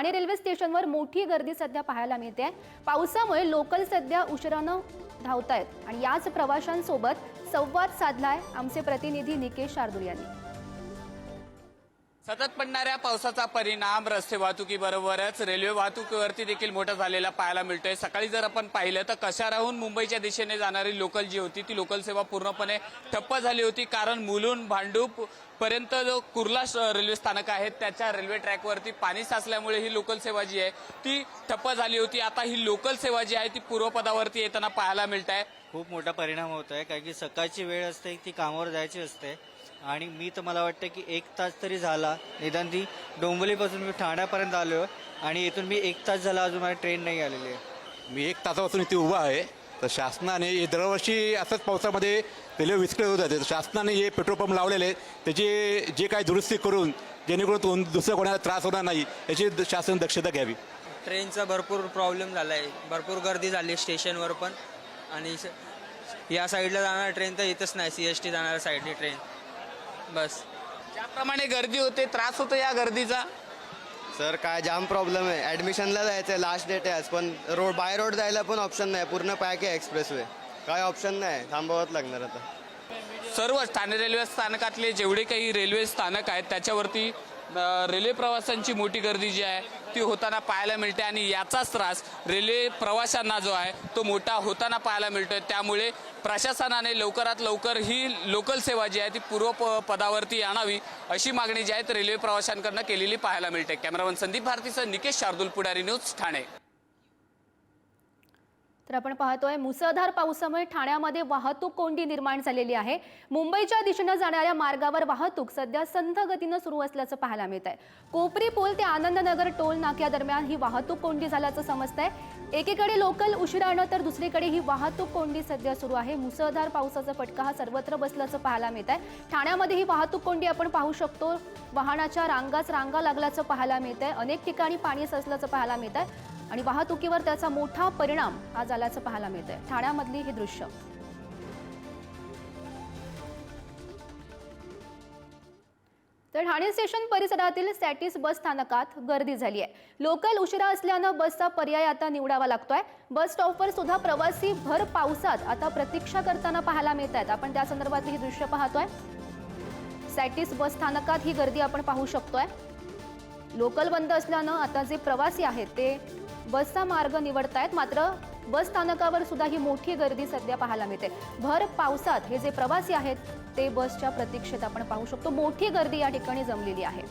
Thane railway स्टेशनवर मोठी गर्दी सध्या पाहायला मिळते. पावसामुळे लोकल सध्या उशिरानं धावत आहेत आणि याच प्रवाशांसोबत संवाद साधलाय आमचे प्रतिनिधी निकेश शार्दूल यांनी. सतत पडणाऱ्या पावसाचा परिणाम रस्ते वाहतुकीबरोबरच रेल्वे वाहतुकीवरती देखील मोठा झालेला पाहायला मिळतोय. सकाळी जर आपण पाहिलं तर कशाराहून मुंबईच्या दिशेने जाणारी लोकल जी होती ती लोकल सेवा पूर्णपणे ठप्प झाली होती. कारण मुलून भांडूप पर्यंत जो कुर्ला रेल्वे स्थानक आहे त्याच्या रेल्वे ट्रॅकवरती पाणी साचल्यामुळे ही लोकल सेवा जी आहे ती ठप्प झाली होती. आता ही लोकल सेवा जी आहे ती पूर्वपदावरती येताना पाहायला मिळत आहे. खूप मोठा परिणाम होत आहे कारण की सकाळची वेळ असते ती कामावर जायची असते. आणि मी तर मला वाटतं की एक तास तरी झाला. निदान ती डोंबिवलीपासून मी ठाण्यापर्यंत आलो आणि इथून मी एक तास झाला अजून माझी ट्रेन नाही आलेली आहे. मी एक तासापासून इथे उभा आहे. तर शासनाने हे दरवर्षी असंच पावसामध्ये रेल्वे विस्कळीत होत जाते. तर शासनाने हे पेट्रोल पंप लावलेले आहेत. त्याची जे काही दुरुस्ती करून जेणेकरून कोण दुसऱ्या कोणाला त्रास होणार नाही याची शासन दक्षता घ्यावी. ट्रेनचा भरपूर प्रॉब्लेम झाला आहे भरपूर गर्दी झाली स्टेशनवर पण. आणि स- या साईडला जाणारा ट्रेन तर येतच नाही. सी एस टी जाणाऱ्या साईडनी ट्रेन बस. ज्याप्रमाणे गर्दी होते त्रास होतो या गर्दीचा. सर काय जाम प्रॉब्लेम आहे. ॲडमिशनला जायचं आहे लास्ट डेट आहे आज पण रोड बाय रोड जायला पण ऑप्शन नाही. पूर्ण पॅक आहे एक्सप्रेसवे काय ऑप्शन नाही. थांबावंच लागणार आता. सर्व ठाणे रेल्वे स्थानकातले जेवढे काही रेल्वे स्थानक आहेत त्याच्यावरती रेल्वे प्रवाशांची मोठी गर्दी जी आहे ती होताना पाहायला मिळते आणि याचाच त्रास रेल्वे प्रवाशांना जो आहे तो मोठा होताना पाहायला मिळतोय. त्यामुळे प्रशासनाने लवकरात लवकर ही लोकल सेवा जी आहे ती पूर्व प- पदावरती आणावी अशी मागणी जी आहे ती रेल्वे प्रवाशांकडनं केलेली पाहायला मिळते. कॅमेरामन संदीप भारतीसह निकेश शार्दूल पुढारी न्यूज ठाणे. तर आपण पाहतोय मुसळधार पावसामुळे ठाण्यामध्ये वाहतूक कोंडी निर्माण झालेली आहे. मुंबईच्या दिशेनं जाणाऱ्या मार्गावर वाहतूक सध्या संथ गतीनं सुरू असल्याचं पाहायला मिळत आहे कोपरी पूल ते आनंदनगर टोल नाक्या दरम्यान ही वाहतूक कोंडी झाल्याचं समजतंय. एकीकडे लोकल उशिरानं तर दुसरीकडे ही वाहतूक कोंडी सध्या सुरू आहे. मुसळधार पावसाचा फटका हा सर्वत्र बसल्याचं पाहायला मिळत आहे ठाण्यामध्ये ही वाहतूक कोंडी आपण पाहू शकतो. वाहनाच्या रांगाच रांगा लागल्याचं पाहायला मिळत आहे अनेक ठिकाणी पाणी साचल्याचं पाहायला मिळत आहे आणि वाहतुकीवर त्याचा मोठा परिणाम हा झाल्याचं पाहायला मिळतंय. ठाण्यामधली ही दृश्य. तर ठाणे स्टेशन परिसरातील सॅटिस बस स्थानकात गर्दी झाली आहे लोकल उशिरा असल्यानं बसचा पर्याय आता निवडावा लागतोय. बस स्टॉपवर सुद्धा प्रवासी भर पावसात आता प्रतीक्षा करताना पाहायला मिळत आहेत आपण त्या संदर्भातली ही दृश्य पाहतोय. सॅटिस बस स्थानकात ही गर्दी आपण पाहू शकतोय. लोकल बंद असल्यानं आता जे प्रवासी आहेत ते बसचा मार्ग निवडतायत मात्र बस स्थानकावर सुद्धा ही मोठी गर्दी सध्या पाहायला मिळते. भर पावसात हे जे प्रवासी आहेत ते बसच्या प्रतीक्षेत आपण पाहू शकतो. मोठी गर्दी या ठिकाणी जमलेली आहे.